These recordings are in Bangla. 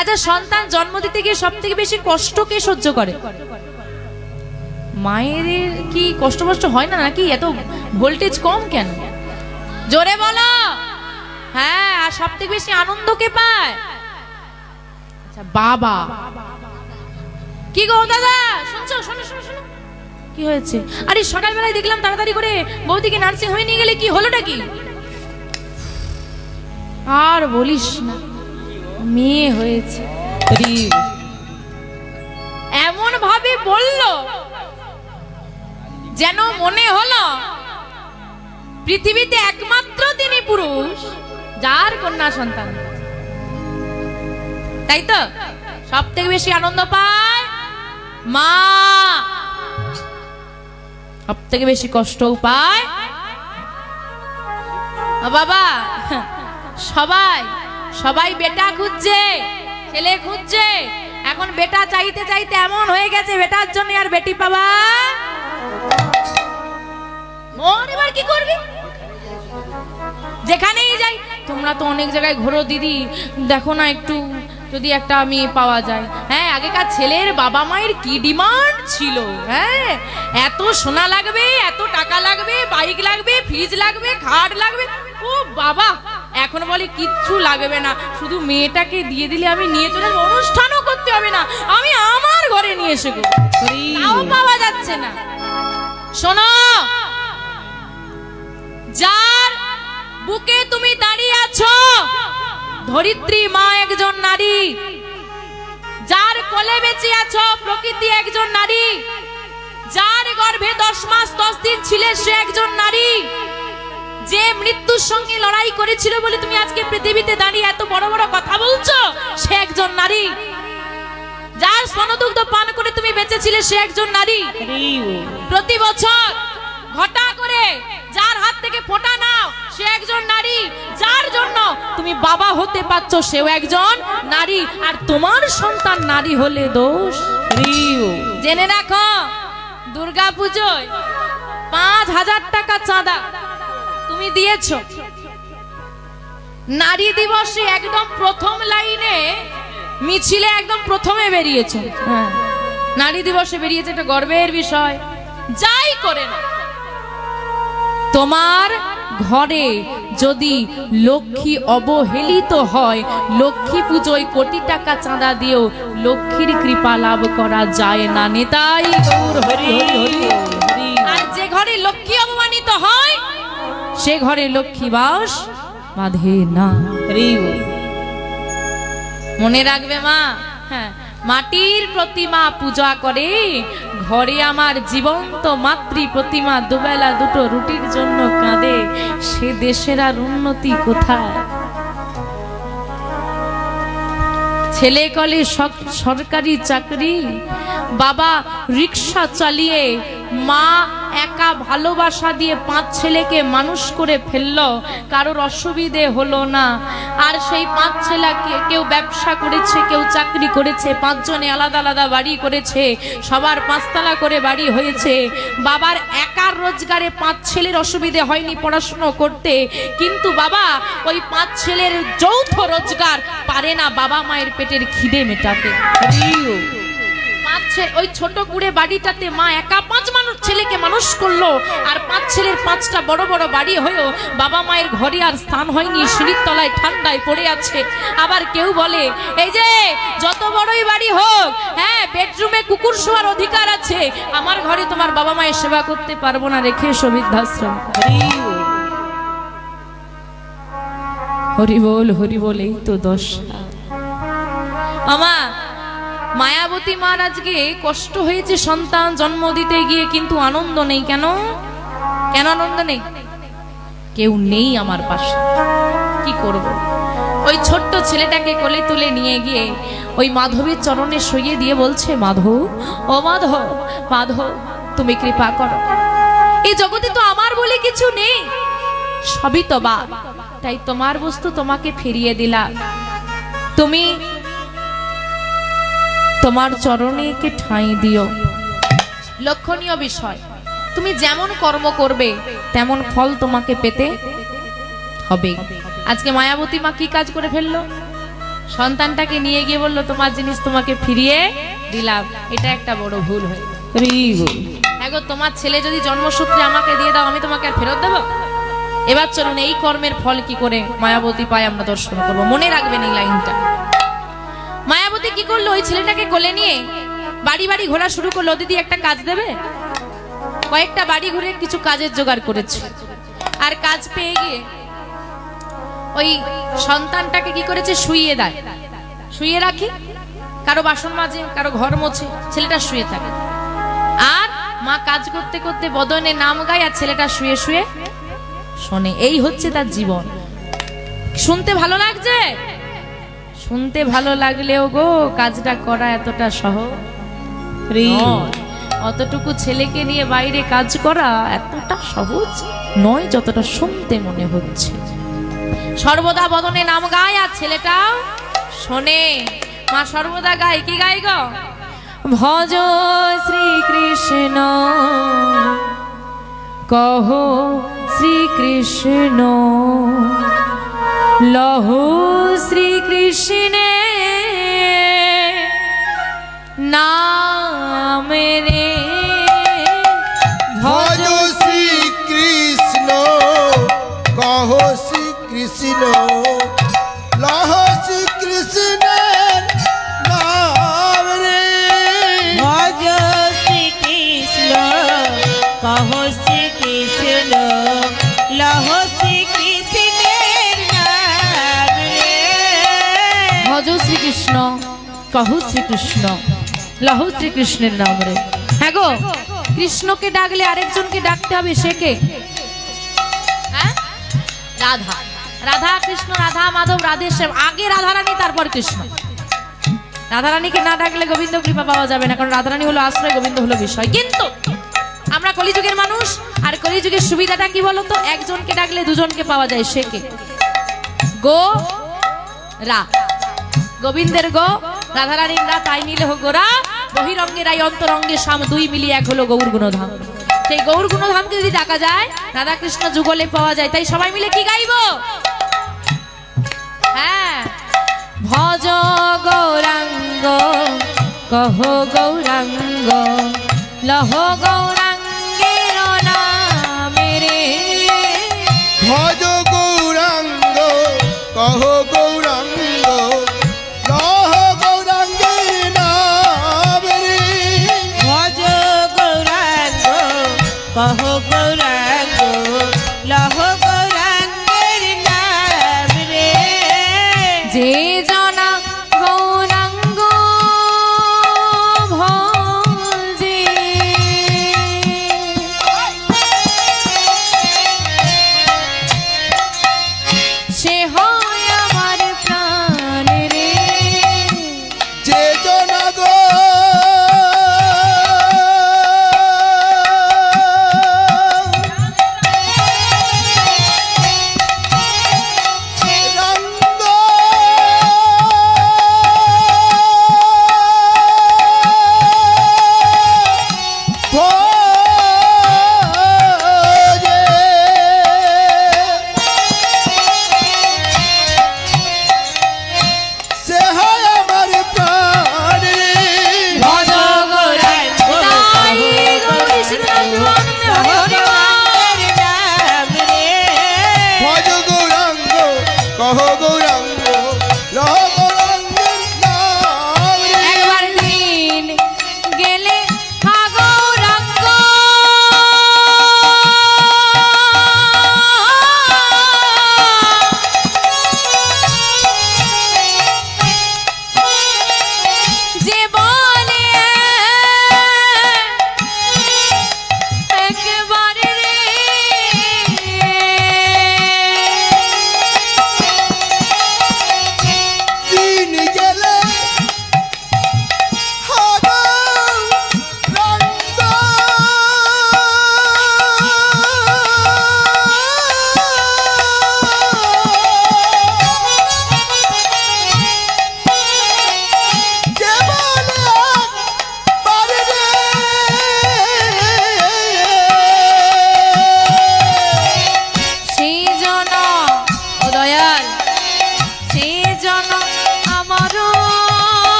আচ্ছা সন্তান জন্ম দিতে গিয়ে সব থেকে বেশি কষ্ট কে সহ্য করে? মায়ের কি কষ্ট কষ্ট হয় না নাকি? এত ভোল্টেজ কম কেন? জোরে বলো। হ্যাঁ আর সব থেকে বেশি আনন্দ কে পায়? আচ্ছা বাবা। কি গো দাদা? শুনছো? শোনো শোনো শোনো। কি হয়েছে? আরে, সকালবেলায় দেখলাম তাড়াতাড়ি করে বৌদিকে নার্সিং হয়ে নিয়ে গেলে কি হলোটা কি? আর বলিস না। মেয়ে হয়েছে। এমন ভাবে বলল যেন মনে হলো পৃথিবীতে একমাত্র তিনি পুরুষ যার কন্যা সন্তান। তাই তো? সব থেকে বেশি আনন্দ পায় মা। সব থেকে বেশি কষ্টও পায়। ও বাবা সবাই। সবাই বেটা খুঁজছে, ছেলে খুঁজছে। এখন বেটা চাইতে চাইতে এমন হয়ে গেছে, বেটার জন্য আর বেটি পাবা এবার করবি? যেখানেই যাই, তোমরা তো অনেক জায়গায় ঘোরো দিদি। দেখো না একটু, যদি একটা মেয়ে পাওয়া যায়। হ্যাঁ আগেকার ছেলের বাবা মায়ের কি ডিমান্ড ছিল? হ্যাঁ এত সোনা লাগবে, এত টাকা লাগবে, বাইক লাগবে লাগবে, খাট লাগবে। ও বাবা এখন বলে কিচ্ছু লাগবে না। শুধু মেয়েটাকে দিয়ে দিলে আমি নিয়ে চলে অনুষ্ঠানও করতে হবে না। আমি আমার ঘরে নিয়ে এসে। পাওয়া যাচ্ছে না। শোনো, যার বুকে তুমি দাঁড়িয়ে আছো, ধরিত্রী মা একজন নারী। যার কোলে বেঁচে আছো, প্রকৃতি একজন নারী। যার গর্ভে দশ মাস দশ দিন ছিলে সে একজন নারী। যে মৃত্যুর সঙ্গে লড়াই করেছিল বলে তুমি আজকে পৃথিবীতে দাঁড়িয়ে এত বড় বড় কথা বলছো, সে একজন নারী। যার স্তনদুগ্ধ পান করে তুমি বেঁচেছিলে, সে একজন নারী। প্রতি বছর ঘটা করে যার হাত থেকে ফোঁটা নাও, সে একজন নারী। যার জন্য তুমি বাবা হতে পারছ, সেও একজন নারী। আর তোমার সন্তান নারী হলে দোষ। জেনে রাখো দুর্গা পুজোয় পাঁচ হাজার টাকা চাঁদা। তুমি দিয়েছ। নারী দিবসে একদম প্রথম লাইনে মিছিলে একদম প্রথমে বেরিয়েছে। হ্যাঁ। নারী দিবসে বেরিয়েছে এটা গর্বের বিষয়। যাই করে না তোমার ঘরে যদি লক্ষ্মী অবহেলিত হয়, লক্ষ্মী পুজোয় কোটি টাকা চাঁদা দিয়েও লক্ষ্মীর কৃপা লাভ করা যায় না, নেতাই আর যে ঘরে লক্ষ্মী অপমানিত হয় সে ঘরে লক্ষ্মী বাস বাঁধে না। মনে রাখবে মা? হ্যাঁ মাটির প্রতিমা পূজা করে, ঘরে আমার জীবন্ত মাতৃ প্রতিমা দুবেলা দুটো রুটির জন্য কাঁদে, সে দেশের আর উন্নতি কোথায়? ছেলে কলে সরকারি চাকরি, বাবা রিক্সা চালিয়ে মা একা ভালোবাসা দিয়ে পাঁচ ছেলেকে মানুষ করে ফেলল, কারোর অসুবিধে হলো না। আর সেই পাঁচ ছেলেকে কেউ ব্যবসা করেছে, কেউ চাকরি করেছে, পাঁচজনে আলাদা আলাদা বাড়ি করেছে, সবার পাঁচতলা করে বাড়ি হয়েছে। বাবার একার রোজগারে পাঁচ ছেলের অসুবিধে হয়নি পড়াশুনো করতে, কিন্তু বাবা ওই পাঁচ ছেলের যৌথ রোজগার পারে না বাবা মায়ের পেটের খিদে মেটাতে। ওই ছোট কুড়ে বাড়িটাতে মা একা পাঁচ মানুষ ছেলেকে মানুষ করল। আর পাঁচ ছেলের পাঁচটা বড় বড় বাড়ি হয়েও বাবা মায়ের ঘরে আর স্থান হয়নি, সিঁড়ির তলায় ঠান্ডায় পড়ে আছে। আবার কেউ বলে, এই যে, যত বড়ই বাড়ি হোক হ্যাঁ বেডরুমে কুকুর শোয়ার অধিকার আছে। আমার ঘরে তোমার বাবা মায়ের সেবা করতে পারব না, রেখে এসো বৃদ্ধাশ্রম। হরি বল হরি বল, এই তো দশা। আমা মায়াবতী মার আজকে কষ্ট হয়েছে, সন্তান জন্ম দিতে গিয়ে কিন্তু আনন্দ নেই কেন? কেন আনন্দ নেই? কেউ নেই আমার পাশে। কি করব? ওই ছোট্ট ছেলেটাকে কোলে তুলে নিয়ে গিয়ে ওই মাধবীর চরণে সইয়ে দিয়ে বলছে, মাধব, ও মাধব মাধব, তুমি কৃপা করো। এই জগতে তো আমার বলে কিছু নেই। সবই তো বা তাই তোমার বস্তু তোমাকে ফিরিয়ে দিলা তুমি তোমার চরণে একে ঠাঁই দিও। লক্ষণীয় বিষয় তুমি যেমন কর্ম করবে তেমন ফল তোমাকে পেতে হবে। আজকে মায়াবতী মা কি কাজ করে ফেলল? সন্তানটাকে নিয়ে গিয়ে বলল তোমার জিনিস তোমাকে ফিরিয়ে দিলাম। এটা একটা বড় ভুল হয়ে। হ্যাঁ তোমার ছেলে যদি জন্মসূত্রে আমাকে দিয়ে দাও আমি তোমাকে আর ফেরত দেবো? এবার চলুন এই কর্মের ফল কি করে মায়াবতী পায় আমরা দর্শন করব। মনে রাখবেন এই লাইনটা। মায়াবতী কি করল ওই ছেলেটাকে কোলে নিয়ে? বাড়ি বাড়ি ঘোরা শুরু করল। দিদি একটা কাজ দেবে? কয়েকটা বাড়ি ঘুরে কিছু কাজের জোগাড় করেছে। আর কাজ পেয়ে গিয়ে ওই সন্তানটাকে কি করেছে? শুইয়ে দেয়। শুয়ে রাখি। কারও বাসন মাজে, কারও ঘর মোছে, ছেলেটা শুয়ে থাকে। আর মা কাজ করতে করতে বদনে নাম গায় আর ছেলেটা শুয়ে শুয়ে শোনে। এই হচ্ছে তার জীবন। শুনতে ভালো লাগছে? শুনতে ভালো লাগলেও গো কাজটা করা এতটা সহজ। অতটুকু ছেলেকে নিয়ে বাইরে কাজ করা এতটা সহজ নয় যতটা শুনতে মনে হচ্ছে। সর্বদা বদনে নাম গায় আর ছেলেটাও শোনে। মা সর্বদা গায় কি গায় গো? ভজ শ্রীকৃষ্ণ কহ শ্রীকৃষ্ণ। লহ শ্রীকৃষ্ণে নাম শ্রীকৃষ্ণ, কহু শ্রীকৃষ্ণ, লহু শ্রীকৃষ্ণের নাম রে। হ্যাঁ গো, কৃষ্ণকে ডাকলে আরেকজনকে ডাকতে হবে, সে কে? হ্যাঁ? রাধা। রাধা কৃষ্ণ, রাধা মাধব রাধেশ্যাম আগে রাধারানী, তারপর কৃষ্ণ। রাধারানীকে না ডাকলে গোবিন্দ কৃপা পাওয়া যাবে না, কারণ রাধারানী হলো আশ্রয়, গোবিন্দ হলো বিষয়। কিন্তু আমরা কলিযুগের মানুষ, আর কলিযুগের সুবিধাটা কি বলতো? একজনকে ডাকলে দুজনকে পাওয়া যায়, সে কে? গো রা গোবিন্দের গো, রাধারানীর রা তাই মিলে হোক গোরা। বহিরঙ্গের আই অন্তরঙ্গে শাম দুই মিলিয়ে এক হলো গৌর গুণধাম। সেই গৌর গুণধামকে যদি ডাকা যায় রাধা কৃষ্ণ যুগলে পাওয়া যায়, তাই সবাই মিলে কি গাইবো? হ্যাঁ। ভজ গৌরাঙ্গ, কহ গৌরাঙ্গ, লহ গৌরাঙ্গের নামে ভজ গৌরাঙ্গ, কহ কহ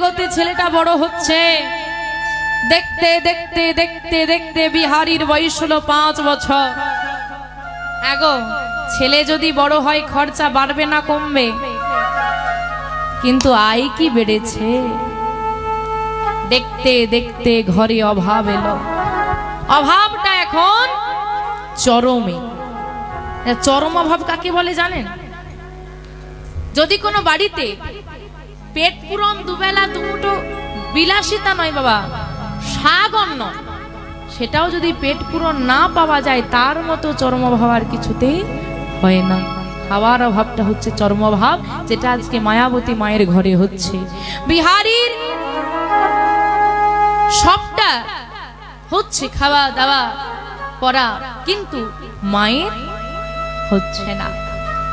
জগতে ছেলেটা বড় হচ্ছে। দেখতে দেখতে দেখতে দেখতে বিহারীর বয়স হলো পাঁচ বছর। এগো ছেলে যদি বড় হয় খরচা বাড়বে না কমবে। কিন্তু আয় কি বেড়েছে? দেখতে দেখতে ঘরে অভাব এলো। অভাবটা এখন চরমে। চরম অভাব কাকে বলে জানেন? যদি কোনো বাড়িতে পেট পূরণ দুবেলা দুমুটো বিলাসিতা নয় বাবা অন্ন সেটাও যদি পেট পূরণ না পাওয়া যায়, তার মতো চরম অভাব আর কিছুতেই হয় না। খাওয়ার অভাবটা হচ্ছে চরম অভাব যেটা আজকে মায়াবতী মায়ের ঘরে হচ্ছে। বিহারীর সবটা হচ্ছে খাওয়া দাওয়া পড়া কিন্তু মায়ের হচ্ছে না।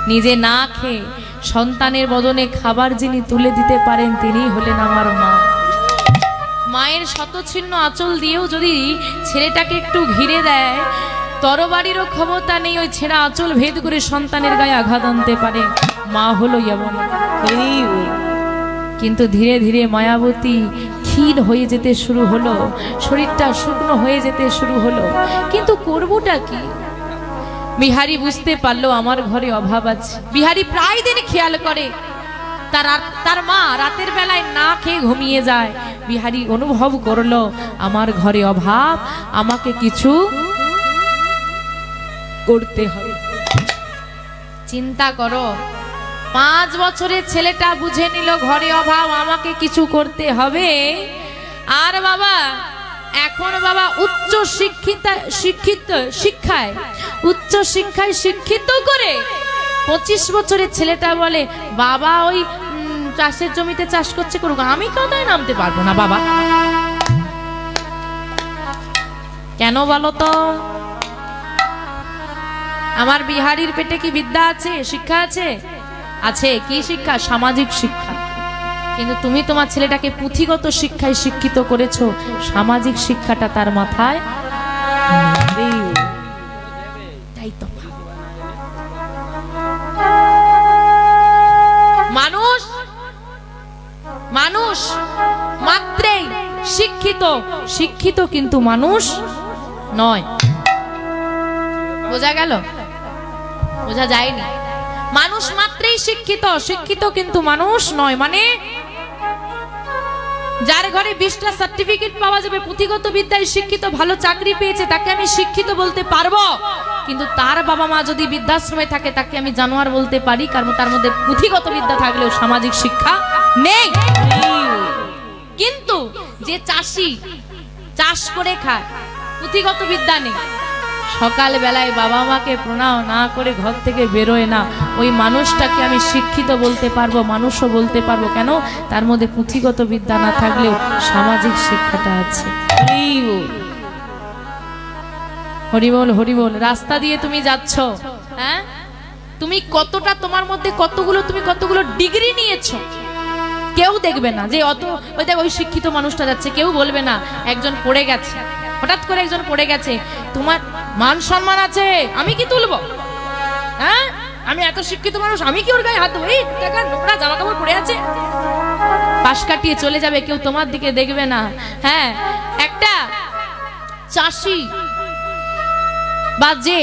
নিজে না খেয়ে সন্তানের বদনে খাবার যিনি তুলে দিতে পারেন তিনি হলেন আমার মা। মায়ের শতচ্ছিন্ন আঁচল দিয়েও যদি ছেলেটাকে একটু ঘিরে দেয়, তরবারিরও ক্ষমতা নেই ওই ছেঁড়া আঁচল ভেদ করে সন্তানের গায়ে আঘাত আনতে পারে। মা হলো এমন কিন্তু ধীরে ধীরে মায়াবতী ক্ষীণ হয়ে যেতে শুরু হলো, শরীরটা শুকনো হয়ে যেতে শুরু হলো। কিন্তু করবোটা কি? বিহারি বুঝতে পারল আমার ঘরে অভাব আছে। বিহারি প্রায় দিন খেয়াল করে, তার তার মা রাতের বেলায় না খেয়ে ঘুমিয়ে যায়। বিহারি অনুভব করল, আমার ঘরে অভাব, আমাকে কিছু করতে হবে। চিন্তা করো, পাঁচ বছরের ছেলেটা বুঝে নিল ঘরে অভাব, আমাকে কিছু করতে হবে। আর বাবা এখন বাবা উচ্চ শিক্ষিত শিক্ষিত, শিক্ষায়, উচ্চ শিক্ষায় শিক্ষিত করে পঁচিশ বছরের ছেলেটা বলে, বাবা, ওই চাষের জমিতে চাষ করছে করুক। আমি কাদায় নামতে পারব না বাবা? কেন বলো তো? আমার বিহারির পেটে কি বিদ্যা আছে? শিক্ষা আছে? আছে। কি শিক্ষা? সামাজিক শিক্ষা। কিন্তু তুমি তোমার ছেলেটাকে পুঁথিগত শিক্ষায় শিক্ষিত করেছ, সামাজিক শিক্ষাটা তার মাথায় মানুষ মানুষ মাত্রেই শিক্ষিত। শিক্ষিত কিন্তু মানুষ নয়। বোঝা গেল? বোঝা যায়নি। মানুষ মাত্রেই শিক্ষিত। শিক্ষিত কিন্তু মানুষ নয়। মানে যার ঘরে বিশটা সার্টিফিকেট পাওয়া যাবে, পুঁথিগত বিদ্যায় শিক্ষিত, ভালো চাকরি পেয়েছে, তাকে আমি শিক্ষিত বলতে পারব। কিন্তু তার বাবা মা যদি বৃদ্ধাশ্রমে থাকে, তাকে আমি জানোয়ার বলতে পারি, কারণ তার মধ্যে পুঁথিগত বিদ্যা থাকলেও সামাজিক শিক্ষা নেই। কিন্তু যে চাষি চাষ করে খায়, পুঁথিগত বিদ্যা নেই। সকাল বেলায় বাবা মাকে প্রণাম না করে ঘর থেকে বেরোয় না। ওই মানুষটাকে আমি শিক্ষিত বলতে পারব মানুষও বলতে পারব কেন? তার মধ্যে পুঁথিগত বিদ্যা না থাকলেও সামাজিক শিক্ষাটা আছে। হরিবল হরিবল রাস্তা দিয়ে তুমি যাচ্ছ হ্যাঁ? তুমি কতটা তোমার মধ্যে কতগুলো তুমি কতগুলো ডিগ্রি নিয়েছো? কেউ দেখবে না যে অত ওই দেখ ওই শিক্ষিত মানুষটা যাচ্ছে কেউ বলবে না একজন পড়ে গেছে। হঠাৎ করে একজন পড়ে গেছে তোমার মান সম্মান আছে আমি কি তুলবো? হ্যাঁ? আমি এত শিক্ষিত মানুষ আমি কি ওর গায়ে হাত এই টাকা নোংরা জামা কাপড় পরে আছে। পাশ কাটিয়ে চলে যাবে কেউ তোমার দিকে দেখবে না। হ্যাঁ একটা চাষি বা যে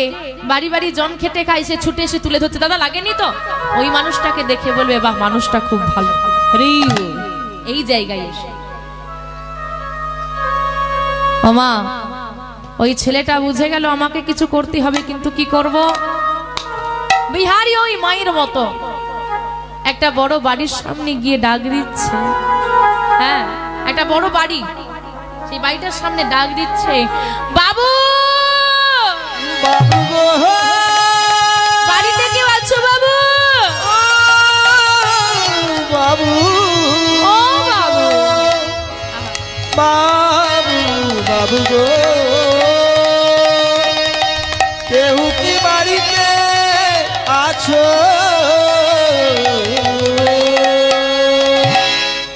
বাড়ি বাড়ি জন খেটে খায় সে ছুটে এসে তুলে ধরছে। দাদা লাগেনি তো? ওই মানুষটাকে দেখে বলবে বাহ মানুষটা খুব ভালো। এই জায়গায় এসে ওমা, ওই ছেলেটা বুঝে গেল আমাকে কিছু করতে হবে, কিন্তু কি করব? বিহারি ওই মায়ের মতো। একটা বড় বাড়ির সামনে গিয়ে ডাক দিচ্ছে। হ্যাঁ একটা বড় বাড়ি। সেই বাড়িটার সামনে ডাক দিচ্ছে, বাবু!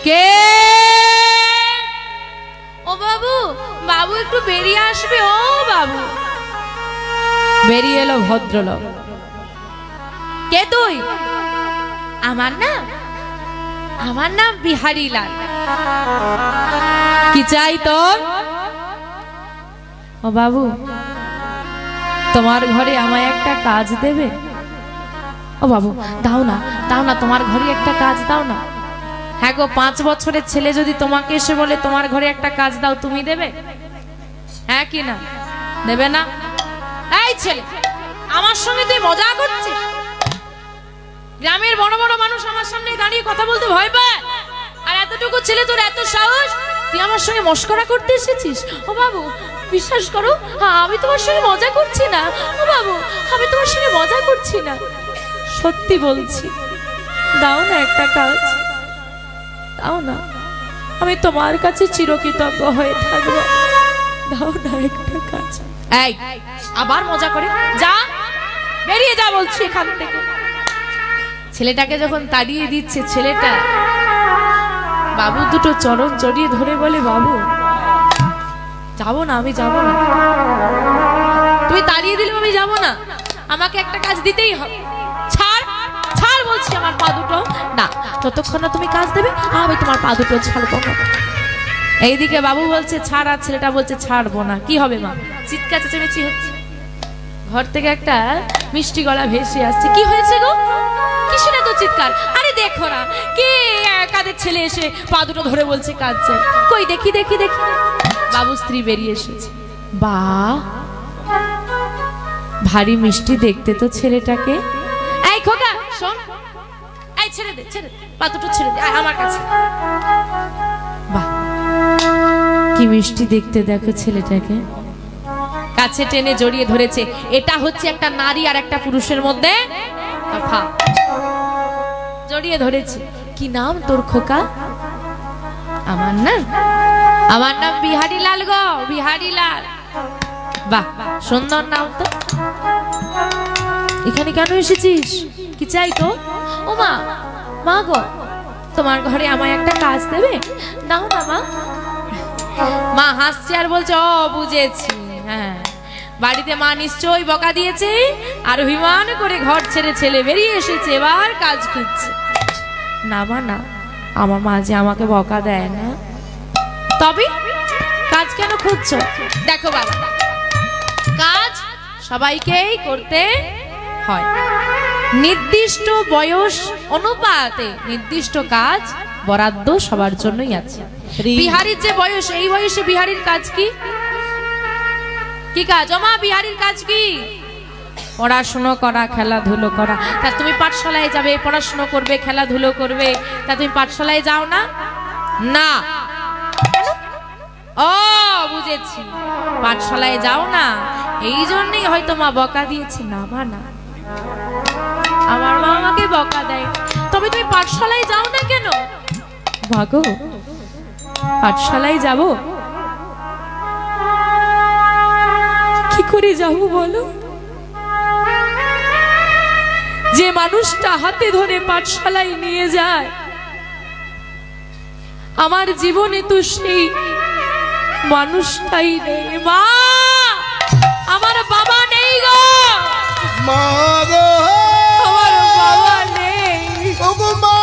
কি ও বাবু বাবু একটু বেরিয়ে আসবে, ও বাবু। বেরিয়ে এলো ভদ্রলোক। কে তুই? আমার নাম? আমার নাম বিহারি লাল কি চাই তোর? ও বাবু, তোমার ঘরে আমায় একটা কাজ দেবে? ও বাবু, দাও না দাও না, তোমার ঘরে একটা কাজ দাও না। হ্যাঁ গো, পাঁচ বছরের ছেলে যদি তোমাকে এসে বলে তোমার ঘরে একটা কাজ দাও, তুমি দেবে? হ্যাঁ কি না? দেবে না? এই ছেলে, আমার সঙ্গে তুই মজা করছিস? গ্রামের বড় বড় মানুষ আমার সামনে দাঁড়িয়ে কথা বলতে ভয় পায়। আর এতটুকু ছেলে তোর এত সাহস? তুই আমার সঙ্গে মস্করা করতে এসেছিস? ও বাবু বিশ্বাস করো আমি তোমার সঙ্গে মজা করছি না। ও বাবু, আমি তোমার সঙ্গে মজা করছি না। সত্যি বলছি, দাও না একটা কাজ। দাও না, আমি তোমার কাছে চিরকৃতজ্ঞ হয়ে থাকব। দাও না একটা কাজ। এই, আবার মজা করে। যা, বেরিয়ে যা বলছি এখান থেকে। ছেলেটাকে যখন তাড়িয়ে দিচ্ছে, ছেলেটা বাবু দুটো চরণ জড়িয়ে ধরে বলে, বাবু যাব না, আমি যাব না। তুমি তাড়িয়ে দিলে আমি যাব না। আমাকে একটা কাজ দিতেই হবে। ছাড় ছাড় বলছি আমার পা দুটো। না না তুমি কাজ দেবে, আমি তোমার পা দুটো ছাড়বো এইদিকে বাবু বলছে, ছাড় আর বলছে, ছাড়বো না। কি হবে চিৎকার হচ্ছে। ঘর থেকে একটা মিষ্টি গলা ভেসে আসছে। কি হয়েছে এত চিৎকার? আরে দেখো না, কে কাদের ছেলে এসে পা দুটো ধরে বলছে, কাজ চাই। কই, দেখি দেখি দেখি। বাবু স্ত্রী বেরিয়ে এসেছে। বা, ভারী মিষ্টি দেখতে তো ছেলেটাকে। এই খোকা, শোন। এই ছেড়ে দে ছেড়ে দে। পা দুটো ছেড়ে দে আমার কাছে। বাহ, কি মিষ্টি দেখতে দেখো ছেলেটাকে। কাছে টেনে জড়িয়ে ধরেছে। এটা হচ্ছে একটা নারী আর একটা পুরুষের মধ্যে তফাৎ। জড়িয়ে ধরেছে। কি নাম তোর খোকা? আমার নাম আমার নাম বিহারি লাল গো বিহারি লাল বাহ, সুন্দর নাম তো। এখানে কেন এসেছিস? কি চাই তো? ও মা মা গো, তোমার ঘরে আমায় একটা কাজ দেবে? দাও না মা। মা হাসছে আর বলছে, ও, বুঝেছি হ্যাঁ। বাড়িতে মা নিশ্চয়ই বকা দিয়েছে আর অভিমান করে ঘর ছেড়ে ছেলে বেরিয়ে এসেছে, এবার কাজ খুঁজছে। না মা, না। আমার মা যে আমাকে বকা দেয় না। তবে কাজ কেন খুঁজছো? দেখো বাবা কাজ সবাইকেই করতে হয়। নির্দিষ্ট বয়স অনুপাতে নির্দিষ্ট কাজ বরাদ্দ সবার জন্যই আছে। বিহারির যে বয়স এই বয়সে বিহারির কাজ কি? কি কাজ? ওমা বিহারির কাজ কি? পড়াশুনো করা খেলাধুলো করা। তা তুমি পাঠশালায় যাবে পড়াশুনো করবে খেলাধুলো করবে। তা তুমি পাঠশালায় যাও না? না। বুঝেছি। পাঠশালায় যাও না। এই জন্যই হয়তো মা বকা দিয়েছে, না মা, না। আমার মা আমাকে বকা দেয়। তবে তুমি পাঠশালায় যাও না কেন? ভাগো পাঠশালায় যাব? কি করে যাব বলো? যে মানুষটা হাতে ধরে পাঠশালায় নিয়ে যায়, আমার জীবনে তো সেই মানুষটাই নেই মা। আমার বাবা নেই গো। মা গো। আমার বাবা নেই। মা।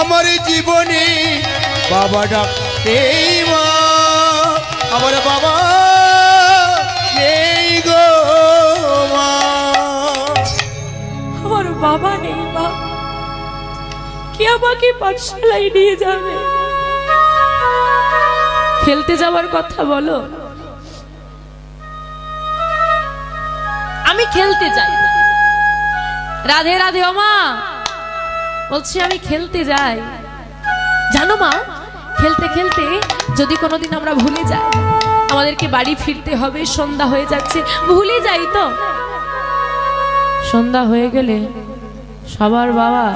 আমার জীবনে বাবা ডাকতেই মা। আমার বাবা আমাকে পাঠশালায় নিয়ে যাবে। খেলতে যাওয়ার কথা বলো। আমি খেলতে যাই। রাধে রাধে মা বলছি, আমি খেলতে যাই। জানো মা, খেলতে খেলতে যদি কোনোদিন আমরা ভুলে যাই, আমাদেরকে বাড়ি ফিরতে হবে, সন্ধ্যা হয়ে যাচ্ছে। ভুলে যাই তো। সন্ধ্যা হয়ে গেলে সবার বাবা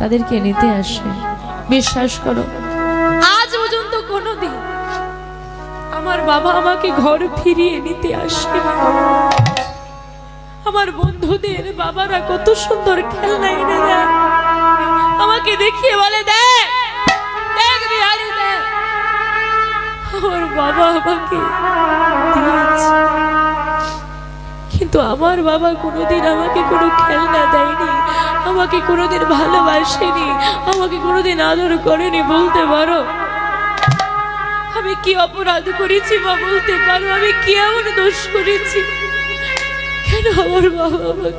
তাদেরকে নিতে আসে। বিশ্বাস করো, আজ পর্যন্ত কোনোদিন আমার বাবা আমাকে ঘর ফিরিয়ে নিতে আসে আমার বন্ধুদের বাবারা কত সুন্দর খেলনা এনে দেয়। আমাকে দেখিয়ে বলে, দেখ আমার বাবা আমাকে কিন্তু আমার বাবা কোনোদিন আমাকে কোনো খেলনা দেয়নি। আমাকে কোনোদিন ভালোবাসেনি, আমাকে কোনোদিন আদর করেনি, বলতে পারো? আমি কি অপরাধ করেছি বা বলতে পারো? আমি কি এমন দোষ করেছি? কেন আমার বাবা আমাকে